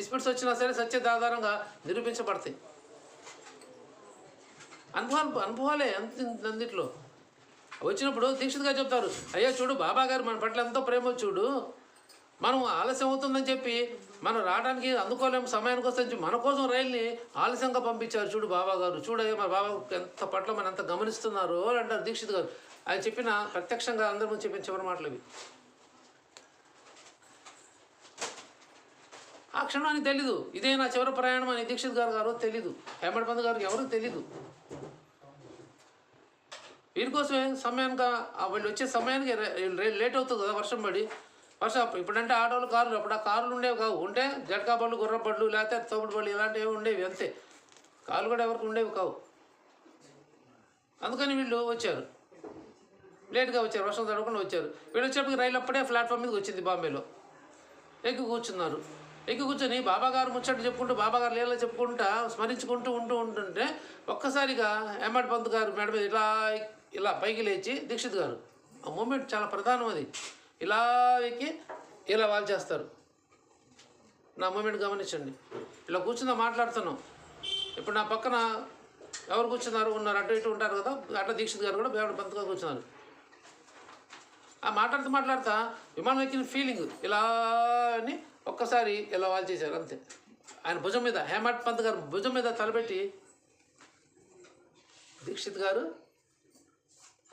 Disputes వచ్చినా సరే సత్యత ఆధారంగా నిరూపించబడతాయి. అనుభవాలు అనుభవాలే అంత అందిట్లో వచ్చినప్పుడు దీక్షితగా చెప్తారు అయ్యా చూడు బాబా గారు మన పట్ల ఎంతో ప్రేమ చూడు. మనం ఆలస్యం అవుతుందని చెప్పి మనం రావడానికి అందుకోలేము సమయానికి వస్తుంది మన కోసం రైల్ని ఆలస్యంగా పంపించారు చూడు బాబా గారు. చూడయ్యా మన బాబా ఎంత పట్ల మనం ఎంత గమనిస్తున్నారు అని అంటారు దీక్షిత్ గారు. ఆయన చెప్పిన ప్రత్యక్షంగా అందరి ముందు చెప్పిన చివరి మాటలు ఇవి. ఆ క్షణానికి తెలీదు. ఇదే నా చివరి ప్రయాణం అని దీక్షిత్ గారు గారు తెలీదు. హేమడ్ పంత్ గారికి ఎవరు తెలీదు. వీరి కోసమే సమయానికి వీళ్ళు వచ్చే సమయానికి లేట్ అవుతుంది కదా వర్షం పడి. వర్షం ఇప్పుడంటే ఆటోలు కార్లు అప్పుడు ఆ కార్లు ఉండేవి కావు. ఉంటే జట్కా బళ్ళు గుర్ర బళ్ళు లేకపోతే తోపుడు బళ్ళు ఇలాంటివి ఉండేవి అంతే. కార్లు కూడా ఎవరికి ఉండేవి కావు. అందుకని వీళ్ళు వచ్చారు. లేట్గా వచ్చారు వర్షం తడవకుండా వచ్చారు. వీళ్ళు వచ్చేప్పటికి రైలు అప్పుడే ప్లాట్ఫామ్ మీదకి వచ్చింది బాంబేలో. ఎక్కి కూర్చున్నారు. ఎక్కి కూర్చొని బాబాగారు ముచ్చట్లు చెప్పుకుంటూ బాబాగారు లీల చెప్పుకుంటా స్మరించుకుంటూ ఉంటూ ఉంటుంటే ఒక్కసారిగా హేమడ్ పంత్ గారు మేడ మీద ఇలా ఇలా పైకి లేచి దీక్షిత్ గారు ఆ మూమెంట్ చాలా ప్రధానం అది. ఇలా ఎక్కి ఇలా వాళ్ళు చేస్తారు. నా మూమెంట్ గమనించండి. ఇలా కూర్చుందా మాట్లాడుతున్నాం. ఇప్పుడు నా పక్కన ఎవరు కూర్చున్నారు? ఉన్నారు అటు ఇటు ఉంటారు కదా అట్లా దీక్షిత్ గారు కూడా బేవడ పంత్ గారు కూర్చున్నారు. ఆ మాట్లాడుతూ మాట్లాడుతా విమానం ఎక్కిన ఫీలింగ్ ఇలా అని ఒక్కసారి ఇలా వాళ్ళు చేశారు అంతే. ఆయన భుజం మీద హేమట్ పంత్ గారు భుజం మీద తలపెట్టి దీక్షిత్ గారు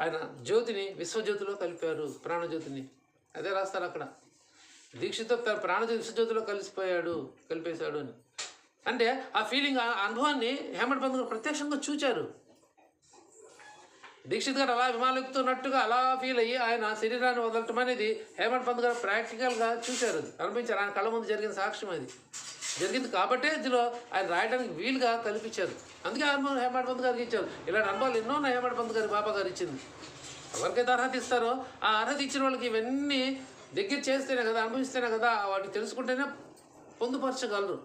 ఆయన జ్యోతిని విశ్వజ్యోతిలో కలిపారు ప్రాణజ్యోతిని. అదే రాస్తారు అక్కడ. దీక్షిత్ ప్రాణజ్యోతి విశ్వజ్యోతిలో కలిసిపోయాడు కలిపేశాడు అని. అంటే ఆ ఫీలింగ్ ఆ అనుభవాన్ని హేమట్ పంత్ గారు ప్రత్యక్షంగా చూచారు. దీక్షిత్ గారు అలా విమానెక్కుతున్నట్టుగా అలా ఫీల్ అయ్యి ఆయన శరీరాన్ని వదలటం అనేది హేమంత్ పంత్ గారు ప్రాక్టికల్గా చూశారు. అది అనిపించారు ఆయన కళ్ళ ముందు జరిగిన సాక్ష్యం అది. జరిగింది కాబట్టే ఇందులో ఆయన రాయడానికి వీలుగా కల్పించారు. అందుకే అనుభవం హేమంత్ పంత్ గారికి ఇచ్చారు. ఇలాంటి అనుభవాలు ఎన్నో ఉన్నాయి హేమంత్ పంత్ గారి బాబా గారు ఇచ్చింది. ఎవరికైతే అర్హత ఇస్తారో ఆ అర్హత ఇచ్చిన వాళ్ళకి ఇవన్నీ దగ్గర చేస్తేనే కదా అనుభవిస్తేనే కదా వాటిని తెలుసుకుంటేనే పొందుపరచగలరు.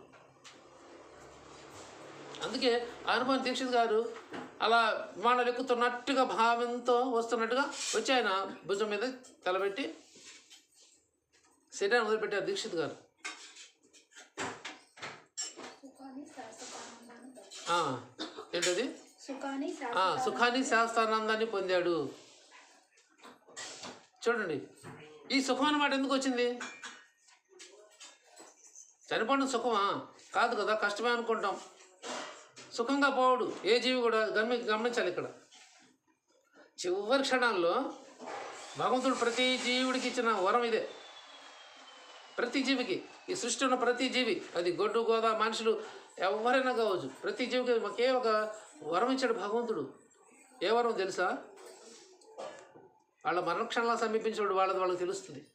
అందుకే ఆ అనుభవం దీక్షిత్ గారు అలా విమానాలు ఎక్కుతున్నట్టుగా భావంతో వస్తున్నట్టుగా వచ్చి ఆయన భుజం మీద తలబెట్టి శరీరాన్ని వదిలిపెట్టారు దీక్షిత్ గారు. ఏంటది? సుఖాన్ని శాస్త్రానందాన్ని పొందాడు. చూడండి ఈ సుఖం అన్నమాట ఎందుకు వచ్చింది? చనిపోవడం సుఖమా? కాదు కదా కష్టమే అనుకుంటాం. సుఖంగా పోవడు. ఏ జీవి కూడా గమని గమనించాలి ఇక్కడ. చివరి క్షణాల్లో భగవంతుడు ప్రతి జీవుడికి ఇచ్చిన వరం ఇదే. ప్రతి జీవికి ఈ సృష్టి ఉన్న ప్రతి జీవి అది గొడ్డు గోదా మనుషులు ఎవరైనా కావచ్చు ప్రతి జీవికి ఒకే ఒక వరం ఇచ్చాడు భగవంతుడు. ఏ వరం తెలుసా? వాళ్ళ మరణక్షణాలు సమీపించాడు వాళ్ళది వాళ్ళకి తెలుస్తుంది.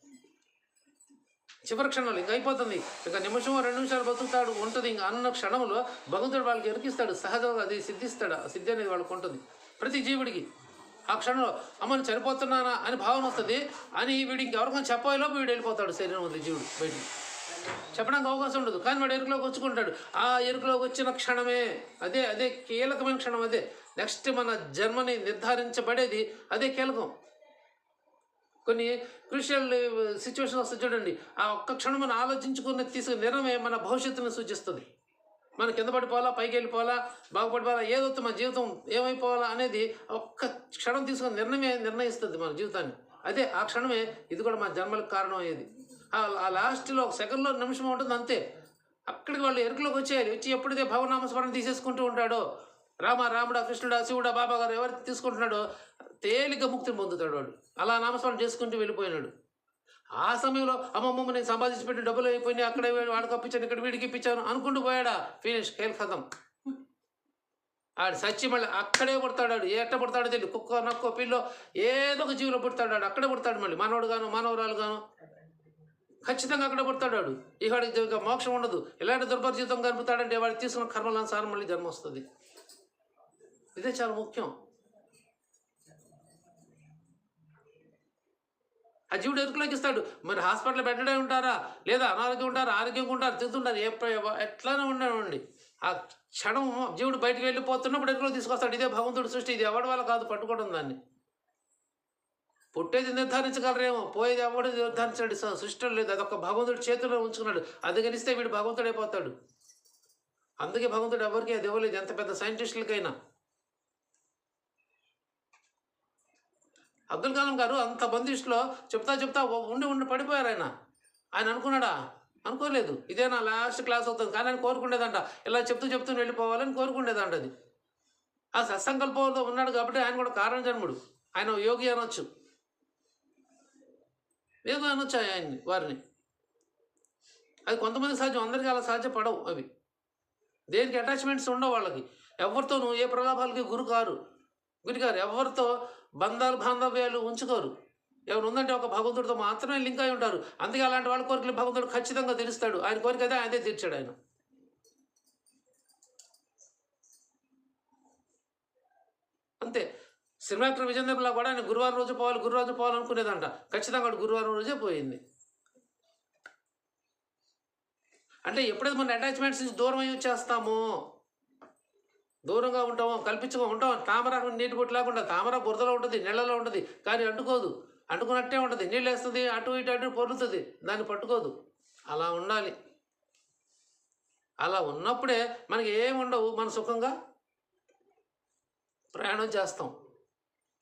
చివరి క్షణంలో ఇంకా అయిపోతుంది. ఇక నిమిషం రెండు నిమిషాలు బతుకుతాడు ఉంటుంది. ఇంకా అన్న క్షణంలో భగవంతుడు వాళ్ళకి ఎరికిస్తాడు సహజంగా అది సిద్ధిస్తాడు. ఆ సిద్ధి అనేది వాళ్ళకి ఉంటుంది. ప్రతి జీవుడికి ఆ క్షణంలో అమ్మని చనిపోతున్నానా? అని భావన వస్తుంది. అని వీడు ఎవరికైనా చెప్పేలోపు వీడు వెళ్ళిపోతాడు శరీరం ఉంది జీవుడు బయటికి. చెప్పడానికి అవకాశం ఉండదు. కానీ వాడు ఎరుకులోకి వచ్చుకుంటాడు. ఆ ఎరుకులోకి వచ్చిన క్షణమే. అదే అదే కీలకమైన క్షణం అదే. నెక్స్ట్ మన జన్మని నిర్ధారించబడేది అదే కీలకం. కొన్ని క్రూషియల్ సిచ్యువేషన్ వస్తే చూడండి. ఆ ఒక్క క్షణం మనం ఆలోచించుకుని తీసుకునే నిర్ణయమే మన భవిష్యత్తును సూచిస్తుంది. మనం కింద పడిపోవాలా పైకి వెళ్ళిపోవాలా బాగుపడిపోవాలా ఏదో మన జీవితం ఏమైపోవాలా అనేది ఒక్క క్షణం తీసుకున్న నిర్ణయమే నిర్ణయిస్తుంది మన జీవితాన్ని. అదే ఆ క్షణమే ఇది కూడా మన జన్మలకు కారణం అయ్యేది. ఆ- ఆ లాస్ట్లో ఒక సెకండ్లో నిమిషం ఉంటుంది అంతే. అక్కడికి వాళ్ళు ఎరుకులోకి వచ్చేయాలి. వచ్చి ఎప్పుడైతే భవనామస్మరణ తీసేసుకుంటూ ఉంటాడో రామ రాముడా కృష్ణుడా శివుడా బాబా గారు ఎవరు తీసుకుంటున్నాడో తేలిక ముక్తిని పొందుతాడు వాడు. అలా నామస్మరణ చేసుకుంటూ వెళ్ళిపోయినాడు. ఆ సమయంలో అమ్మమ్మ నేను సంపాదించి పెట్టి డబ్బులు అయిపోయినాయి అక్కడ వాడికి అప్పించాను ఇక్కడ వీడికి ఇప్పించాను అనుకుంటూ పోయాడా? ఫినిష్ కేల్ కథం ఆడు సచ్చి మళ్ళీ అక్కడే పుడతాడు ఎట్ట పుడతాడో తెలియదు కుక్క నక్కో పిల్లో ఏదో ఒక జీవిలో పుడతాడు ఆడు. అక్కడే పుడతాడు మళ్ళీ. మనవడు గాను మానవరాలు గాను ఖచ్చితంగా అక్కడే పుడతాడు వాడు ఈ వాడికి మోక్షం ఉండదు. ఇలాంటి దుర్భర జీవితం గడుపుతాడంటే వాడు తీసుకున్న కర్మలనుసారం మళ్ళీ జన్మ వస్తుంది. ఇదే చాలా ముఖ్యం. ఆ జీవుడు ఎరుకులోకి ఇస్తాడు మరి హాస్పిటల్ పెట్టడే ఉంటారా? లేదా అనారోగ్యం ఉంటారా? ఆరోగ్యంగా ఉంటారు? తింటుంటారు ఏ ఎట్లానే ఉండనివ్వండి. ఆ క్షణం జీవుడు బయటకు వెళ్ళిపోతున్నప్పుడు ఎరుకులో తీసుకొస్తాడు. ఇదే భగవంతుడు సృష్టి. ఇది ఎవడి వల్ల కాదు? పట్టుకోవడం దాన్ని. పుట్టేది నిర్ధారించగలరేమో? పోయేది ఎవడు నిర్ధారించాడు సృష్టి లేదు. అదొక భగవంతుడు చేతుల్లో ఉంచుకున్నాడు. అది వీడు భగవంతుడు అయిపోతాడు అందుకే భగవంతుడు ఎవరికి అది ఇవ్వలేదు. ఎంత పెద్ద సైంటిస్టులకైనా. అబ్దుల్ కలాం గారు అంత బందిష్లో చెప్తా చెప్తా ఉండి ఉండి పడిపోయారు ఆయన. ఆయన అనుకున్నాడా? అనుకోలేదు. ఇదే నా లాస్ట్ క్లాస్ అవుతుంది. కానీ ఆయన కోరుకునేదంట ఇలా చెప్తూ చెప్తూ వెళ్ళిపోవాలని కోరుకునేదంట అది. ఆ సత్సంకల్పంలో ఉన్నాడు కాబట్టి ఆయన కూడా కారణ జన్ముడు. ఆయన యోగి అనొచ్చు. ఏదో అనొచ్చు ఆయన్ని వారిని. అది కొంతమంది సాధ్యం అందరికీ అలా సాధ్యపడవు అవి. దేనికి అటాచ్మెంట్స్ ఉండవు వాళ్ళకి. ఎవరితోనూ ఏ ప్రలాభాలకి గురి కారు గురి కారు ఎవరితో బంధాలు బాంధవ్యాలు ఉంచుకోరు. ఎవరు ఉందంటే ఒక భగవంతుడితో మాత్రమే లింక్ అయి ఉంటారు. అందుకే అలాంటి వాళ్ళ కోరికలు భగవంతుడు ఖచ్చితంగా తెలుస్తాడు. ఆయన కోరిక అయితే ఆయనే తీర్చాడు ఆయన. అంతే. సినిమా యాక్టర్ కూడా ఆయన గురువారం రోజు పోవాలి గురువారం రోజు పోవాలనుకునేదంట ఖచ్చితంగా వాడు గురువారం రోజే పోయింది. అంటే ఎప్పుడైతే మన అటాచ్మెంట్స్ నుంచి దూరం అయ్యి వచ్చేస్తామో దూరంగా ఉంటాము కల్పించుకో ఉంటాం తామర నీటి గుట్టు లేకుండా తామర బురదలో ఉంటుంది నీళ్ళలో ఉంటుంది. కానీ అంటుకోదు. అంటుకున్నట్టే ఉంటుంది. నీళ్ళు వేస్తుంది అటు ఇటు అటు పొరుతుంది దాన్ని పట్టుకోదు. అలా ఉండాలి. అలా ఉన్నప్పుడే మనకి ఏమి ఉండవు? మన సుఖంగా ప్రయాణం చేస్తాం.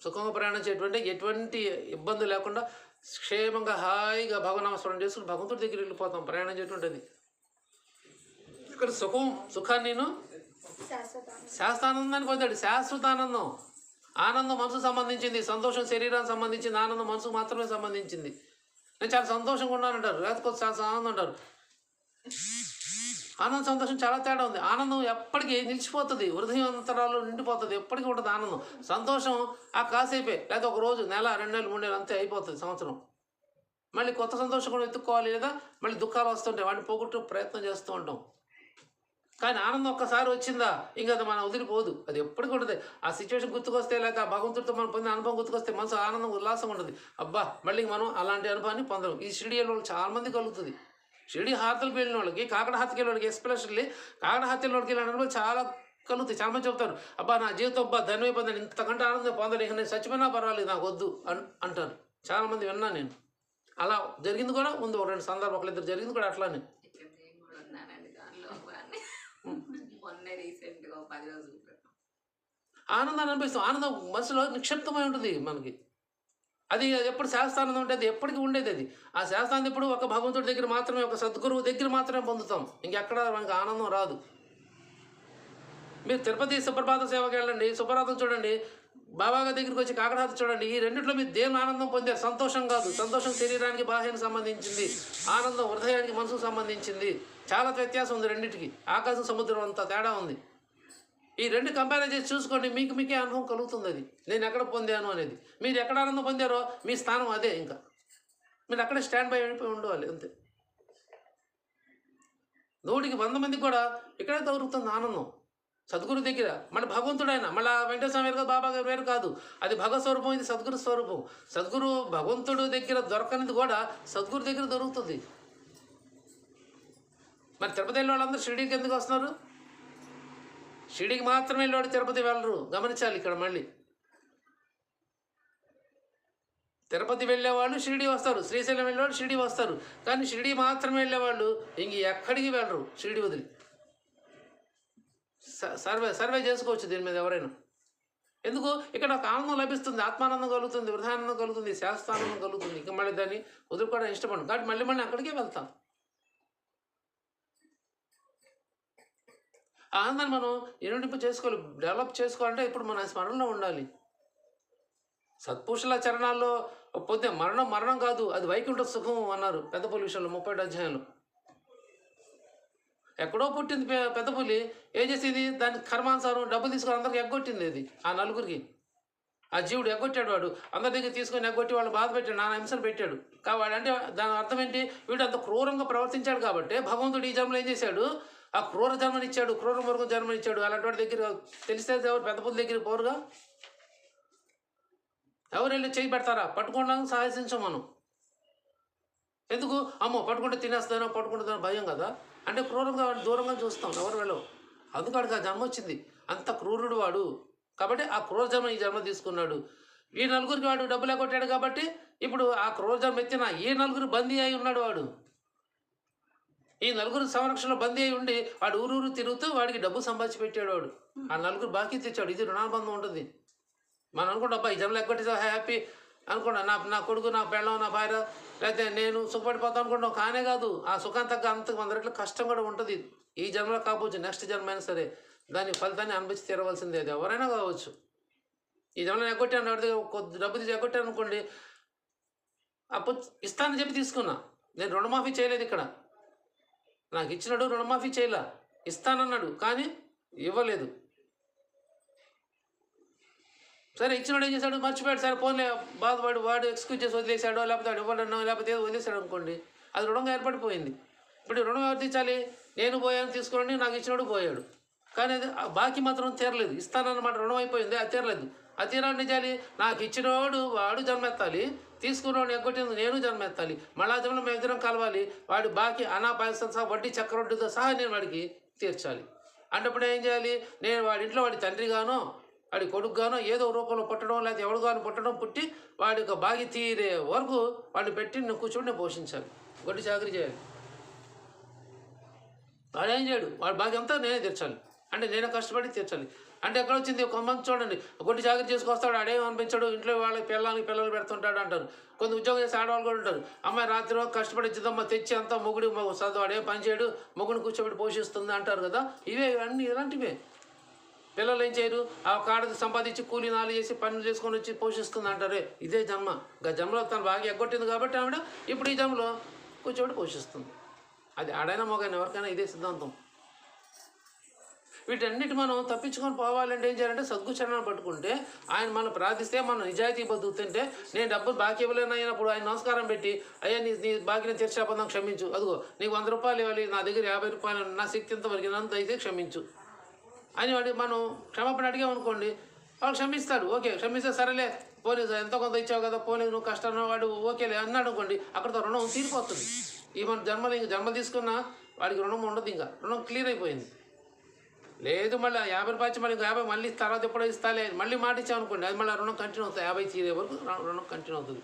సుఖంగా ప్రయాణం చేయటువంటి ఎటువంటి ఇబ్బంది లేకుండా క్షేమంగా హాయిగా భగవనామస్మరణ చేసుకుని భగవంతుడి దగ్గర వెళ్ళిపోతాం. ప్రయాణం చేయటువంటిది ఇక్కడ సుఖం సుఖాన్ని నేను శాశ్వతాన్ని శాస్త్రానందాన్ని శాశ్వతానందం. ఆనందం మనసుకు సంబంధించింది. సంతోషం శరీరానికి సంబంధించింది. ఆనందం మనసు మాత్రమే సంబంధించింది. నేను చాలా సంతోషంగా ఉన్నానంటారు. లేకపోతే చాలా ఆనందం అంటారు. ఆనందం సంతోషం చాలా తేడా ఉంది. ఆనందం ఎప్పటికీ నిలిచిపోతుంది. హృదయం అంతరాలు నిండిపోతుంది. ఎప్పటికీ ఉంటుంది ఆనందం. సంతోషం ఆ కాసేపే లేదా ఒక రోజు నెల రెండు నెలలు మూడు నెలలు అంతే అయిపోతుంది సంవత్సరం. మళ్ళీ కొత్త సంతోషం కూడా వెతుక్కోవాలి లేదా మళ్ళీ దుఃఖాలు వస్తుంటాయి. వాటిని పోగొట్టు ప్రయత్నం చేస్తూ ఉంటాం. కానీ ఆనందం ఒక్కసారి వచ్చిందా? ఇంకా అది మనం వదిలిపోదు అది ఎప్పటికీ ఉంటుంది. ఆ సిచ్యువేషన్ గుర్తుకొస్తే లేక ఆ భగవంతుడితో మనం పొందిన అనుభవం గుర్తుకొస్తే మనసు ఆనందం ఉల్లాసం ఉంటుంది అబ్బా మళ్ళీ మనం అలాంటి అనుభవాన్ని పొందడం ఈ షిరిడి వాళ్ళు చాలామంది కలుగుతుంది. షిరిడి హార్తలకు వెళ్ళిన వాళ్ళకి కాకడ హాతకి వెళ్ళిన వాళ్ళకి ఎస్పెషల్లీ కాకడ హాతకి వెళ్ళిన వాళ్ళకి వెళ్ళిన అనుభవం చాలా కలుగుతాయి. చాలా మంది చెప్తారు అబ్బా నా జీవితం అబ్బా ధన్యమై పొందాను. ఇంతకంటే ఆనందం పొందాను ఇక నేను చచ్చిపోయినా పర్వాలేదు నాకు వద్దు అన్ అంటారు. చాలామంది విన్నాను నేను. అలా జరిగింది కూడా. ఉంది ఒక రెండు సందర్భం ఒకళ్ళిద్దరు జరిగింది కూడా అట్లానే ఇక్కడ నేను కూడా ఉన్నానండి దానిలో కానీ మొన్న రీసెంట్గా పది క్రితం. ఆనందాన్ని అనిపిస్తాం ఆనందం మనసులో నిక్షిప్తమై ఉంటుంది మనకి. అది ఎప్పుడు శాస్త్రానందం ఉంటుంది అది ఎప్పటికీ ఉండేది అది. ఆ శాస్త్రాన్ని ఎప్పుడు ఒక భగవంతుడి దగ్గర మాత్రమే ఒక సద్గురువు దగ్గర మాత్రమే పొందుతాం. ఇంకెక్కడ మనకి ఆనందం రాదు. మీరు తిరుపతి సుప్రభాత సేవకి వెళ్ళండి సుప్రభాతం చూడండి. బాబాగా దగ్గరికి వచ్చి కాకడాత చూడండి. ఈ రెండిట్లో మీరు దేని ఆనందం పొందారు సంతోషం కాదు. సంతోషం శరీరానికి బాహ్యానికి సంబంధించింది. ఆనందం హృదయానికి మనసుకు సంబంధించింది. చాలా వ్యత్యాసం ఉంది రెండింటికి. ఆకాశం సముద్రం అంత తేడా ఉంది. ఈ రెండు కంపేర్ చేసి చూసుకోండి. మీకు మీకే అనుభవం కలుగుతుంది అది. నేను ఎక్కడ పొందాను అనేది. మీరు ఎక్కడ ఆనందం పొందారో మీ స్థానం అదే ఇంకా. మీరు అక్కడే స్టాండ్ బై అయిపోయి ఉండాలి అంతే. నూటికి వంద మందికి కూడా ఇక్కడే దొరుకుతుంది ఆనందం. సద్గురు దగ్గర మన భగవంతుడు ఆయన మళ్ళీ వెంకటేశ్వర వేరు కాదు బాబా గారు వేరు కాదు. అది భగవత్ స్వరూపం ఇది సద్గురు స్వరూపం. సద్గురు భగవంతుడు దగ్గర దొరకనిది కూడా సద్గురు దగ్గర దొరుకుతుంది. మరి తిరుపతి వెళ్ళే వాళ్ళందరూ షిరిడీకి ఎందుకు వస్తున్నారు? షిరిడీకి మాత్రమే వెళ్ళేవాడు తిరుపతి వెళ్ళరు. గమనించాలి ఇక్కడ మళ్ళీ. తిరుపతి వెళ్ళేవాళ్ళు షిరిడి వస్తారు. శ్రీశైలం వెళ్ళేవాళ్ళు షిరిడి వస్తారు. కానీ షిరిడి మాత్రమే వెళ్ళేవాళ్ళు ఇంక ఎక్కడికి వెళ్ళరు. షిరిడి వదిలి. సర్వే సర్వే చేసుకోవచ్చు దీని మీద ఎవరైనా. ఎందుకు? ఇక్కడ ఒక ఆనందం లభిస్తుంది ఆత్మానందం కలుగుతుంది వృధానందం కలుగుతుంది శాస్త్రానందం కలుగుతుంది. ఇంకా మళ్ళీ దాన్ని వదులుకోవడం ఇష్టపడను. కాబట్టి మళ్ళీ మళ్ళీ అక్కడికే వెళ్తాం. ఆనందాన్ని మనం ఎన్నింపు చేసుకోవాలి డెవలప్ చేసుకోవాలంటే ఇప్పుడు మన స్మరణలో ఉండాలి. సత్పురుషుల చరణాల్లో పొద్దున మరణం మరణం కాదు అది వైకుంఠ సుఖం అన్నారు పెద్ద పొల్యూషన్లో ముప్పై అధ్యాయంలో. ఎక్కడో పుట్టింది పెద్ద పులి. ఏం చేసింది? దాని కర్మానుసారం డబ్బులు తీసుకొని అందరికి ఎగ్గొట్టింది అది ఆ నలుగురికి. ఆ జీవుడు ఎగ్గొట్టాడు వాడు. అందరి దగ్గర తీసుకొని ఎగ్గొట్టి వాళ్ళు బాధ పెట్టాడు. నాన్న హింసలు పెట్టాడు. కాబట్టి అంటే దాని అర్థం ఏంటి? వీడు అంత క్రూరంగా ప్రవర్తించాడు కాబట్టి భగవంతుడు ఈ జన్మలో ఏం చేశాడు? ఆ క్రూర జన్మనిచ్చాడు క్రూర మృగం జన్మనిచ్చాడు అలాంటి వాడి దగ్గర తెలిస్తే ఎవరు? పెద్ద పులి దగ్గర పోరుగా? ఎవరు వెళ్ళి చేయి పెడతారా? పట్టుకోవడానికి సాహసించం మనం. ఎందుకు? అమ్మో పట్టుకుంటే తినేస్తానో పట్టుకుంటుందో భయం కదా. అంటే క్రూరంగా వాడు దూరంగా చూస్తాం ఎవరు వెళ్ళవు అందుకు వాడికి ఆ జన్మ వచ్చింది. అంత క్రూరుడు వాడు. కాబట్టి ఆ క్రూర జన్మ ఈ జన్మ తీసుకున్నాడు. ఈ నలుగురికి వాడు డబ్బు కొట్టాడు కాబట్టి ఇప్పుడు ఆ క్రూర జన్మ ఎత్తిన ఈ నలుగురు బందీ అయి ఉన్నాడు వాడు. ఈ నలుగురు సంరక్షణలో బందీ అయి ఉండి వాడు ఊరూరు తిరుగుతూ వాడికి డబ్బు సంపాదించి పెట్టాడు వాడు. ఆ నలుగురు బాకీ తెచ్చాడు. ఇది రుణాబంధం ఉంటుంది. మనం అనుకుంటా అబ్బా ఈ జన్మలో ఎగ్గొట్టి హ్యాపీ అనుకున్నా నా నా కొడుకు నా పెళ్ళం నా భార్య లేకపోతే నేను సుఖపడిపోతాను అనుకుంటాం కానే కాదు. ఆ సుఖం తగ్గ అంత వంద రెట్ల కష్టం కూడా ఉంటుంది. ఈ జన్మలో కాకపోవచ్చు నెక్స్ట్ జన్మ అయినా సరే దాని ఫలితాన్ని అనుభవించి తీరవలసిందే అది. ఎవరైనా కావచ్చు. ఈ జన్మలో ఎగ్గొట్టాను కొద్ది డబ్బు తీసి ఎగ్గొట్టాను అనుకోండి అప్పు ఇస్తానని చెప్పి తీసుకున్నా. నేను రుణమాఫీ చేయలేదు ఇక్కడ. నాకు ఇచ్చినాడు రుణమాఫీ చేయలే. ఇస్తానన్నాడు కానీ ఇవ్వలేదు. సరే ఇచ్చినాడు ఏం చేశాడు? మర్చిపోయాడు సరే ఫోన్లే బాధపడి వాడు ఎక్స్క్యూజ్ చేసి వదిలేశాడో లేకపోతే వాడు ఇవ్వడనో లేకపోతే ఏదో వదిలేశాడు అనుకోండి అది రుణంగా ఏర్పడిపోయింది. ఇప్పుడు రుణం ఎవరు తీర్చాలి? నేను పోయాను తీసుకోండి నాకు ఇచ్చినాడు పోయాడు. కానీ అది బాకీ మాత్రం తీరలేదు. ఇస్తానన్నమాట రుణం అయిపోయింది అది తీరలేదు. అది తీరాలని చేయాలి? నాకు ఇచ్చినవాడు వాడు జన్మెత్తాలి తీసుకున్నవాడు ఎగ్గొట్టింది నేను జన్మెత్తాలి. మళ్ళా జన్మలో మేము ఇద్దరం కలవాలి వాడి బాకీ అనా పైసలు సహా వడ్డీ చక్రవడ్డీతో సహా నేను వాడికి తీర్చాలి. అంటప్పుడు ఏం చేయాలి? నేను వాడి ఇంట్లో వాడి తండ్రిగానో వాడి కొడుకుగానో ఏదో రూపంలో పుట్టడం లేదా ఎవడుగానో పుట్టడం పుట్టి వాడి యొక్క బాగి తీరే వరకు వాడిని పెట్టి నేను కూర్చొని పోషించాలి. గొడ్డి చాకరీ చేయాలి. వాడు ఏం చేయడు? వాడి బాగి అంతా నేనే తీర్చాలి. అంటే నేనే కష్టపడి తీర్చాలి. అంటే ఎక్కడ వచ్చింది? కొంతమంది చూడండి గొడ్డి చాకరీ చేసుకొస్తాడు ఆడేం అనిపించాడు. ఇంట్లో వాళ్ళకి పిల్లలకి పిల్లలు పెడుతుంటాడు అంటారు. కొంత ఉద్యోగం చేసి ఆడవాళ్ళు కూడా ఉంటారు. అమ్మాయి రాత్రి వరకు కష్టపడి ఇచ్చిదమ్మ తెచ్చి అంతా మొగుడు చదువు వాడేం పని చేయడు? మొగుడిని కూర్చోబెట్టి పోషిస్తుంది అంటారు కదా. ఇవే అన్నీ ఇలాంటివే. పిల్లలు ఏం చేయరు? ఆ కాడది సంపాదించి కూలి నాలు చేసి పనులు చేసుకొని వచ్చి పోషిస్తుంది అంటారే. ఇదే జన్మ. గ జన్మలో తను బాగా ఎగ్గొట్టింది కాబట్టి ఆవిడ ఇప్పుడు ఈ జన్మలో కూర్చోబెట్టి పోషిస్తుంది. అది ఆడైనా మగైనా ఎవరికైనా ఇదే సిద్ధాంతం. వీటన్నిటి మనం తప్పించుకొని పోవాలంటే ఏం చేయాలంటే సద్గుచరణ పట్టుకుంటే ఆయన మనం ప్రార్థిస్తే మనం నిజాయితీ బతుకుతుంటే నేను డబ్బులు బాకీ ఇవ్వలేను అయినప్పుడు ఆయన నమస్కారం పెట్టి అయ్యా నీ నీ బాకీని తీర్చాపదాం క్షమించు. అదిగో నీకు వంద రూపాయలు ఇవ్వాలి నా దగ్గర యాభై రూపాయలు నా శక్తి ఎంత వరకినంత అయితే క్షమించు. అని వాడి మనం క్షమాపణ అడిగామనుకోండి వాళ్ళు క్షమిస్తాడు ఓకే క్షమిస్తే సరేలే పోనీ ఎంతో కొంత ఇచ్చావు కదా పోనీ నువ్వు కష్టం వాడు ఓకేలే అన్నాడు అనుకోండి అక్కడితో రుణం తీరిపోతుంది. ఈ మన జన్మలు ఇంక జన్మ తీసుకున్న వాడికి రుణం ఉండదు ఇంకా రుణం క్లియర్ అయిపోయింది. లేదు మళ్ళీ యాభై రూపాయలు మళ్ళీ ఇంకా యాభై మళ్ళీ తర్వాత ఎప్పుడో ఇస్తాలే లేదు మళ్ళీ మాట ఇచ్చామనుకోండి అది మళ్ళీ రుణం కంటిన్యూ అవుతుంది. యాభై తీరే వరకు రుణం కంటిన్యూ అవుతుంది.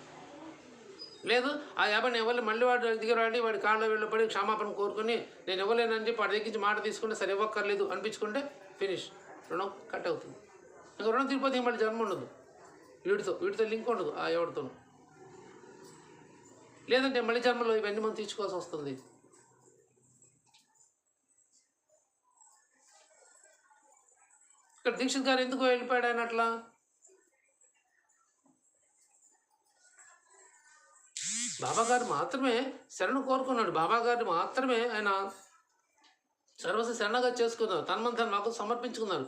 లేదు ఆ యాభై ఎవరు మళ్ళీ వాడు దగ్గర వాడి వాడి కాళ్ళ పడి క్షమాపణ కోరుకొని నేను ఇవ్వలేనని చెప్పి వాడి దగ్గరించి మాట తీసుకుంటే సరే ఇవ్వక్కర్లేదు అనిపించుకుంటే ఫినిష్ రుణం కట్ అవుతుంది. ఇంకా రుణం తిరిగిపోతే మళ్ళీ జన్మ ఉండదు. వీడితో వీడితో లింక్ ఉండదు ఆ ఎవరితోనూ. లేదంటే మళ్ళీ జన్మలో ఇవన్నీ మనం తీర్చుకోవాల్సి వస్తుంది. ఇక్కడ దీక్షిత్ గారు ఎందుకు వెళ్ళిపోయాడు ఆయన అట్లా? బాబా గారు మాత్రమే శరణు కోరుకున్నాడు. బాబా గారిని మాత్రమే ఆయన సర్వస్వ శరణగా చేసుకున్నారు. తన్మంతను మాకు సమర్పించుకున్నారు.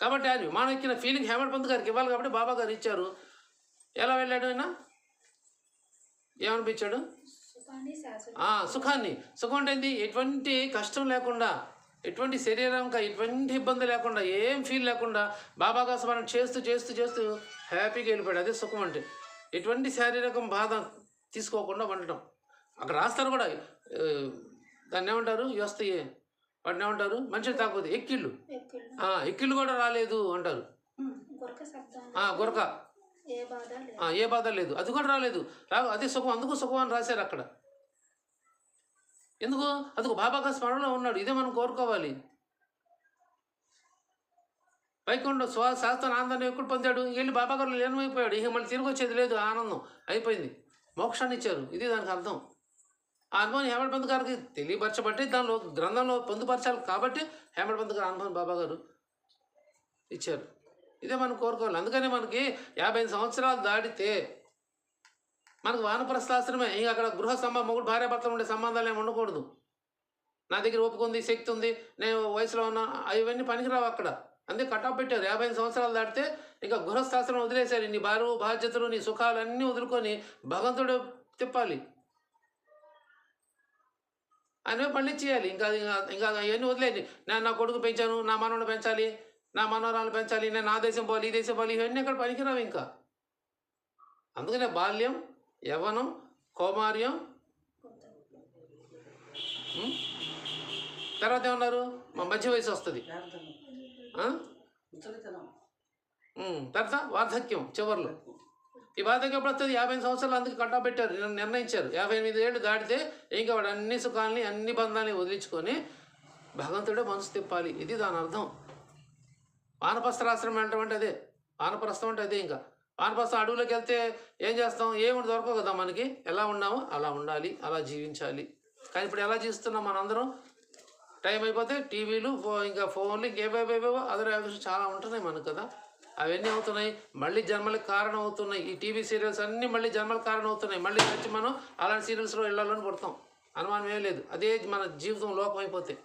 కాబట్టి ఆయన విమానం ఎక్కిన ఫీలింగ్ హేమంత్ పంత్ గారికి ఇవ్వాలి కాబట్టి బాబా గారు ఇచ్చారు. ఎలా వెళ్ళాడు ఆయన? ఏమనిపించాడు? సుఖాన్ని సుఖం అంటే ఏంది? ఎటువంటి కష్టం లేకుండా ఎటువంటి శరీరంగా ఎటువంటి ఇబ్బంది లేకుండా ఏం ఫీల్ లేకుండా బాబాగా స్మరణ చేస్తూ చేస్తూ చేస్తూ హ్యాపీగా వెళ్ళిపోయాడు. అదే సుఖం అంటే. ఎటువంటి శారీరకం బాధ తీసుకోకుండా ఉండటం అక్కడ రాస్తారు కూడా దాన్ని ఏమంటారు? వస్తాయి. వాటిని ఏమంటారు? మనిషిని తాకపోతే ఎక్కిళ్ళు. ఎక్కిళ్ళు. కూడా రాలేదు అంటారు. గురక ఏ బాధ లేదు. అది కూడా రాలేదు. రా అదే సుఖం అందుకు సుఖం అని రాశారు అక్కడ. ఎందుకు? అందుకు బాబాగా స్మరణలో ఉన్నాడు. ఇదే మనం కోరుకోవాలి. వైకుంఠ స్వ శాస్త్ర ఆనందాన్ని ఎప్పుడు పొందాడు? వెళ్ళి బాబా గారు లీనమైపోయాడు. ఇక మళ్ళీ తిరిగి వచ్చేది లేదు. ఆనందం. అయిపోయింది. మోక్షాన్ని ఇచ్చారు ఇది దానికి అర్థం. ఆ అనుభవం హేమడ్ పంత్ గారికి తెలియపరచబట్టి దానిలో గ్రంథంలో పొందుపరచాలి కాబట్టి హేమడ్ పంత్ గారు అనుభవం బాబా గారు ఇచ్చారు. ఇదే మనం కోరుకోవాలి. అందుకని మనకి యాభై ఐదు సంవత్సరాలు దాటితే మనకు వానప్రస్థాశ్రమే. ఇంకా అక్కడ గృహ సంబంధం మొగుడు భార్యాభర్తలు ఉండే సంబంధాలు ఏమి ఉండకూడదు. నా దగ్గర ఒప్పుకుంది శక్తి ఉంది నేను వయసులో ఉన్నా అవన్నీ పనికిరావు అక్కడ. అందుకే కటాఫ్ పెట్టారు. యాభై ఐదు సంవత్సరాలు దాటితే ఇంకా గృహస్థాశ్రమం వదిలేశారు. నీ బరువు బాధ్యతలు నీ సుఖాలు అన్నీ వదులుకొని భగవంతుడు తిప్పాలి. ఆయనమే పని చేయాలి. ఇంకా ఇంకా ఇంకా అవన్నీ వదిలేయండి. నేను నా కొడుకు పెంచాను నా మనవడు పెంచాలి నా మనవరాలు పెంచాలి నేను నా దేశం పోవాలి ఈ దేశం పోవాలి ఇవన్నీ అక్కడ పనికిరావు ఇంకా. అందుకనే బాల్యం యవ్వనం కౌమార్యం. తర్వాత ఏమన్నారు? మా మధ్య వయసు వస్తుంది. తర్వాత వార్ధక్యం చివర్లో. ఈ బాధకి ఎప్పుడు వస్తుంది? యాభై సంవత్సరాలు అందుకు కట్టా పెట్టారు నిర్ణయించారు. యాభై ఎనిమిది ఏళ్ళు దాటితే ఇంకా వాడు అన్ని సుఖాలని అన్ని బంధాలని వదిలించుకొని భగవంతుడే మనసు తిప్పాలి. ఇది దాని అర్థం. వానప్రస్థరాశ్రమం అంటే అదే. వానప్రస్థం అంటే అదే ఇంకా. వానప్రస్థం అడవులోకి వెళ్తే ఏం చేస్తాం? ఏమిటి దొరకవు కదా మనకి. ఎలా ఉన్నామో అలా ఉండాలి అలా జీవించాలి. కానీ ఇప్పుడు ఎలా జీవిస్తున్నాం మనందరం? టైం అయిపోతే టీవీలు ఫో ఇంకా ఫోన్లు ఇంకేవేవేవో అదర్ యాప్స్ చాలా ఉంటున్నాయి మనకు కదా. అవన్నీ అవుతున్నాయి. మళ్ళీ జన్మలకు కారణం అవుతున్నాయి. ఈ టీవీ సీరియల్స్ అన్నీ మళ్ళీ జన్మలకు కారణం అవుతున్నాయి. మళ్ళీ వచ్చి మనం అలాంటి సీరియల్స్లో వెళ్ళాలని పడతాం అనుమానం ఏం లేదు. అదే మన జీవితం లోపం అయిపోతే.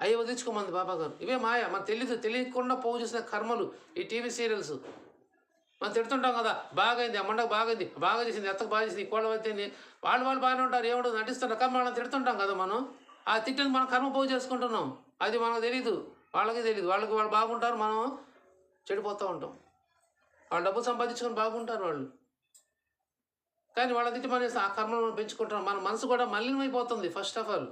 అవి వదిలించుకోమంది బాబా గారు ఇవే మాయ. మనకు తెలీదు. తెలియకుండా పోగు చేసిన కర్మలు ఈ టీవీ సీరియల్స్. మనం తిడుతుంటాం కదా బాగైంది అమ్మండకు బాగైంది బాగా చేసింది ఎత్తకు బాగా చేసింది కోళ్ళ అయితే వాళ్ళు వాళ్ళు బాగానే ఉంటారు ఏముండదు నటిస్తుంటారు కర్మ మనం తిడుతుంటాం కదా మనం. ఆ తిట్టింది మనం కర్మ పోగు చేసుకుంటున్నాం. అది మనకు తెలియదు వాళ్ళకి తెలియదు వాళ్ళకి వాళ్ళు బాగుంటారు మనం చెడిపోతూ ఉంటాం. వాళ్ళు డబ్బు సంపాదించుకొని బాగుంటారు వాళ్ళు. కానీ వాళ్ళ తిట్టి మనం ఆ కర్మను మనం పెంచుకుంటున్నాం. మన మనసు కూడా మలినమైపోతుంది ఫస్ట్ ఆఫ్ ఆల్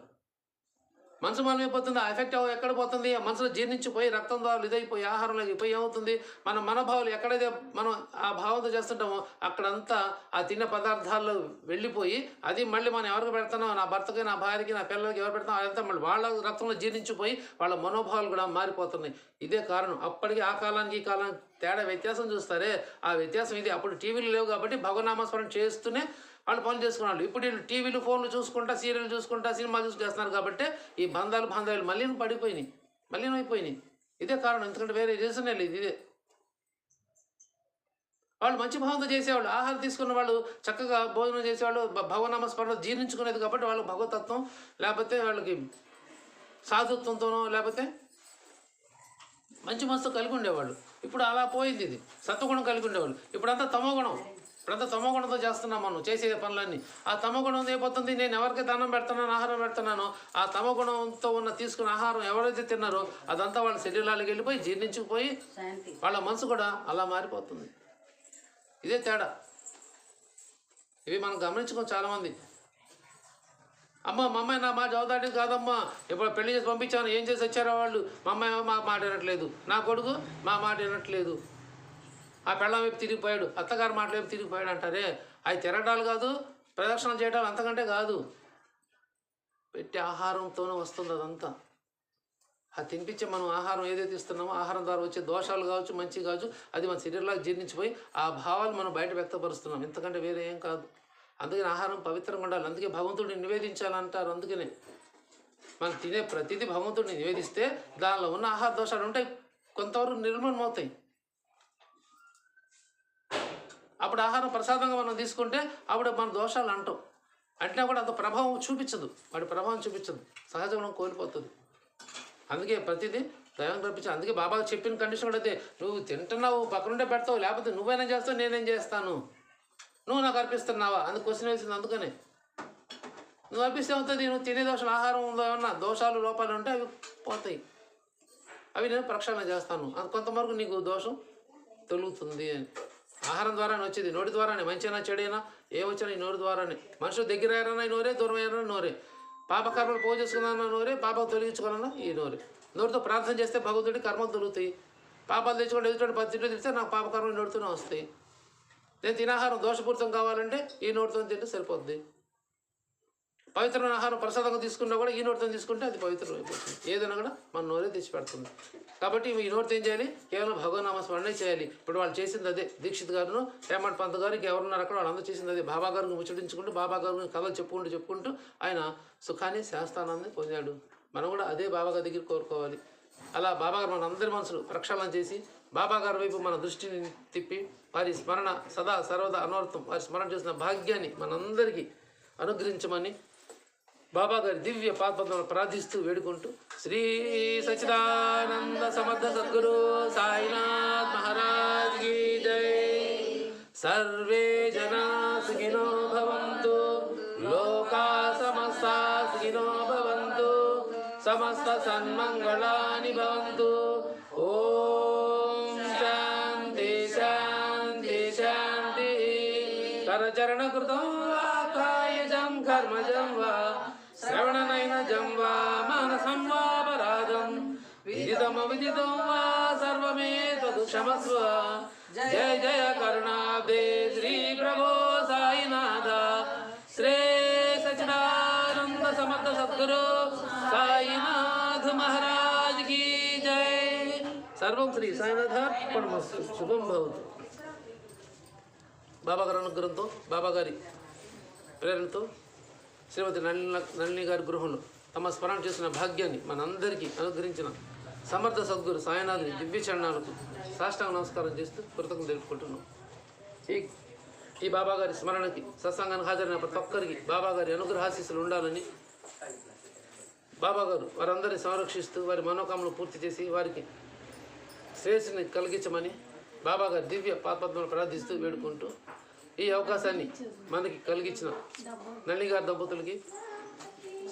మనసు మలినమైపోతుంది ఆ ఎఫెక్ట్ ఎక్కడ పోతుంది? ఆ మనసులో జీర్ణించిపోయి రక్తం ద్వారా ఇదైపోయి ఆహారం పోయి ఏమవుతుంది మన మనోభావాలు ఎక్కడైతే మనం ఆ భావంతో చేస్తుంటామో అక్కడంతా ఆ తిన్న పదార్థాల్లో వెళ్ళిపోయి అది మళ్ళీ మనం ఎవరికి పెడుతున్నాం నా భర్తకి నా భార్యకి నా పిల్లలకి ఎవరు పెడతాం అదంతా మళ్ళీ వాళ్ళ రక్తంలో జీర్ణించిపోయి వాళ్ళ మనోభావాలు కూడా మారిపోతున్నాయి. ఇదే కారణం. అప్పటికి ఆ కాలానికి ఈ కాలానికి తేడా వ్యత్యాసం చూస్తారే? ఆ వ్యత్యాసం ఇది. అప్పుడు టీవీలు లేవు కాబట్టి భగవనామస్మరణ చేస్తూనే వాళ్ళు పనులు చేసుకున్నారు ఇప్పుడు నేను టీవీలు ఫోన్లు చూసుకుంటా సీరియల్ చూసుకుంటా సినిమాలు చూసుకేస్తున్నారు కాబట్టి ఈ బంధాలు బంధాలు మళ్ళీ పడిపోయినాయి. మళ్ళీ అయిపోయినాయి. ఇదే కారణం. ఎందుకంటే వేరే రీజన్ లేదు. ఇదే. వాళ్ళు మంచి భావంతో చేసేవాళ్ళు. ఆహారం తీసుకున్న వాళ్ళు చక్కగా భోజనం చేసేవాళ్ళు. భ- భగవనామ స్మరణ జీర్ణించుకునేది కాబట్టి వాళ్ళ భగవతత్వం లేకపోతే వాళ్ళకి సాధుత్వంతోనో లేకపోతే మంచి మనసుతో కలిగి ఉండేవాళ్ళు. ఇప్పుడు అలా పోయింది ఇది. సత్వగుణం కలిగి ఉండేవాళ్ళు. ఇప్పుడంతా తమోగుణం. ఇప్పుడంతా తమోగుణంతో చేస్తున్నాం మనం చేసే పనులన్నీ. ఆ తమోగుణం ఏమవుతుంది నేను ఎవరికి దానం పెడుతున్నాను ఆహారం పెడుతున్నానో ఆ తమోగుణంతో ఉన్న తీసుకున్న ఆహారం ఎవరైతే తిన్నారో అదంతా వాళ్ళ శరీరాలకు వెళ్ళిపోయి జీర్ణించుకుపోయి వాళ్ళ మనసు కూడా అలా మారిపోతుంది. ఇదే తేడా. ఇవి మనం గమనించుకోం చాలామంది. అమ్మ మా అమ్మాయి నా మాట చదువుతాడు కాదమ్మా. ఇప్పుడు పెళ్ళి చేసి పంపించాను ఏం చేసి వచ్చారో వాళ్ళు? మా అమ్మాయి మా మాట వినట్లేదు. నా కొడుకు మా మాట వినట్లేదు. ఆ పెళ్ళం వైపు తిరిగిపోయాడు. అత్తగారి మాట వైపు తిరిగిపోయాడు అంటారే? అవి తిరగడాలు కాదు ప్రదక్షిణ చేయడాలు అంతకంటే కాదు. పెట్టే ఆహారంతోనే వస్తుంది అదంతా. ఆ తినిపించే మనం ఆహారం ఏదైతే ఇస్తున్నామో ఆహారం ద్వారా వచ్చే దోషాలు కావచ్చు మంచి కావచ్చు అది మన శరీరంలో జీర్ణించిపోయి ఆ భావాలు మనం బయట వ్యక్తపరుస్తున్నాం. ఇంతకంటే వేరే ఏం కాదు. అందుకని ఆహారం పవిత్రంగా ఉండాలి. అందుకే భగవంతుడిని నివేదించాలంటారు అందుకనే. మనం తినే ప్రతిదీ భగవంతుడిని నివేదిస్తే దానిలో ఉన్న ఆహార దోషాలు ఉంటాయి. కొంతవరకు నిర్మూలమవుతాయి. అప్పుడు ఆహారం ప్రసాదంగా మనం తీసుకుంటే అప్పుడు మన దోషాలు అంటాం. అంటున్నా కూడా అంత ప్రభావం చూపించదు. వాడి ప్రభావం చూపించదు. సహజ గుణం కోల్పోతుంది. అందుకే ప్రతిదీ దైవం కల్పించాలి అందుకే బాబా చెప్పిన కండిషన్ కూడా అదే. నువ్వు తింటున్నావు పక్కనుండే పెడతావు లేకపోతే నువ్వైనా చేస్తావు నేనేం చేస్తాను? నువ్వు నాకు అర్పిస్తున్నావా? అందుకు క్వశ్చన్ వేసింది అందుకనే. నువ్వు అర్పిస్తే అవుతుంది నువ్వు తినే దోషాలు ఆహారం ఉందో ఏమన్నా దోషాలు లోపాలు ఉంటే అవి పోతాయి. అవి నేను ప్రక్షాళన చేస్తాను. అది కొంతవరకు నీకు దోషం తొలుగుతుంది అని. ఆహారం ద్వారానే వచ్చేది. నోటి ద్వారానే మంచినా చెడైనా ఏ వచ్చినా ఈ నోటి ద్వారానే. మనుషులు దగ్గర అయ్యారన్నా ఈ నోరే దూరం అయ్యారన్నా నోరే. పాపకర్మలు పోగు చేసుకున్నా నోరే పాప తొలగించుకోవాలన్నా ఈ నోరే. నోరుతో ప్రార్థన చేస్తే భగవంతుడి కర్మలు తొలుగుతాయి. పాపాలు తెచ్చుకుంటే ఎదుటి పది తింటూ తిడితే నాకు పాపకర్మలు నోడుతూనే వస్తాయి. నేను తినాహారం దోషపూరితం కావాలంటే ఈ నోటితో తింటే సరిపోద్ది. పవిత్రమైన ఆహారం ప్రసాదంగా తీసుకున్నా కూడా ఈ నోటితో తీసుకుంటే అది పవిత్రం అయిపోతుంది. ఏదైనా కూడా మన నోరే తెచ్చిపెడుతుంది కాబట్టి ఈ నోటితో ఏం చేయాలి? కేవలం భగవనామ స్మరణే చేయాలి. ఇప్పుడు వాళ్ళు చేసింది అదే. దీక్షిత్ గారును హేమంత్ పంత్ గారికి ఎవరున్నారు అక్కడ వాళ్ళందరూ చేసింది అదే. బాబా గారిని ముచ్చటించుకుంటూ బాబా గారిని కథలు చెప్పుకుంటూ చెప్పుకుంటూ ఆయన సుఖాన్ని శాస్తానాన్ని పొందాడు. మనం కూడా అదే బాబా గారి దగ్గర కోరుకోవాలి. అలా బాబా గారు మన అందరి మనసులు ప్రక్షాళన చేసి బాబా గారి వైపు మన దృష్టిని తిప్పి వారి స్మరణ సదా సర్వదా అనవర్థం వారి స్మరణ చేసిన భాగ్యాన్ని మనందరికీ అనుగ్రహించమని బాబా గారి దివ్య పాదపద్మను ప్రార్థిస్తూ వేడుకుంటూ శ్రీ సచిదానంద సమర్థ సద్గురు సాయినాథ్ మహారాజ్ కీ జై. సర్వే జనా సుఖినో భవంతు. లోకా సమస్తా సుఖినో భవంతు. సమస్త సన్మంగళాని భవంతు. ఓం శాంతి శాంతి శాంతి. కరచరణ కృతం సర్వమే తదు క్షమస్వ జయ జయ కరుణాబ్దే శ్రీ ప్రభో సాయినాథ శ్రీ సచిదానంద సమర్థ సద్గురు సాయినాథ్ మహారాజ్ की జై సర్వం శ్రీ సాయినాథార్పణమస్తు శుభం భవతు బాబా గారి అనుగ్రహంతో బాబా గారి ప్రేరణతో శ్రీమతి నళిని నళిని గారి గృహంలో తమ స్మరణ చేసిన భాగ్యాన్ని మనందరికీ అనుగ్రహించిన సమర్థ సద్గురు సాయనాథుని దివ్య చరణాలకు సాష్టాంగ నమస్కారం చేస్తూ కృతజ్ఞత తెలుపుకుంటున్నాం. ఈ ఈ బాబాగారి స్మరణకి సత్సంగానికి హాజరైన ప్రతి ఒక్కరికి బాబాగారి అనుగ్రహాశీస్సులు ఉండాలని బాబాగారు వారందరినీ వారందరిని సంరక్షిస్తూ వారి మనోకామలు పూర్తి చేసి వారికి శ్రేయస్సుని కలిగించమని బాబాగారి దివ్య పాపద్మను ప్రార్థిస్తూ వేడుకుంటూ ఈ అవకాశాన్ని మనకి కలిగించిన నల్లిగారి దంపతులకి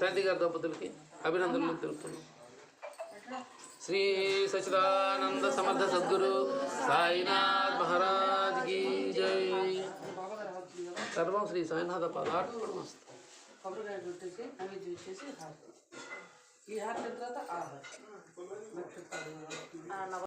శాంతి గారి దంపతులకి అభినందనలు తెలుపుతున్నాం. శ్రీ సచిదానంద సమర్థ సద్గురు సాయినాథ్ మహారాజ్ గీ జై. సర్వం శ్రీ సాయినాథ పదార్పణమస్తు కొబ్బరికాయ కొట్టేసి నైవేద్యం ఇచ్చేసి ఈ హార్ట్ తర్వాత ఆ ఆహారం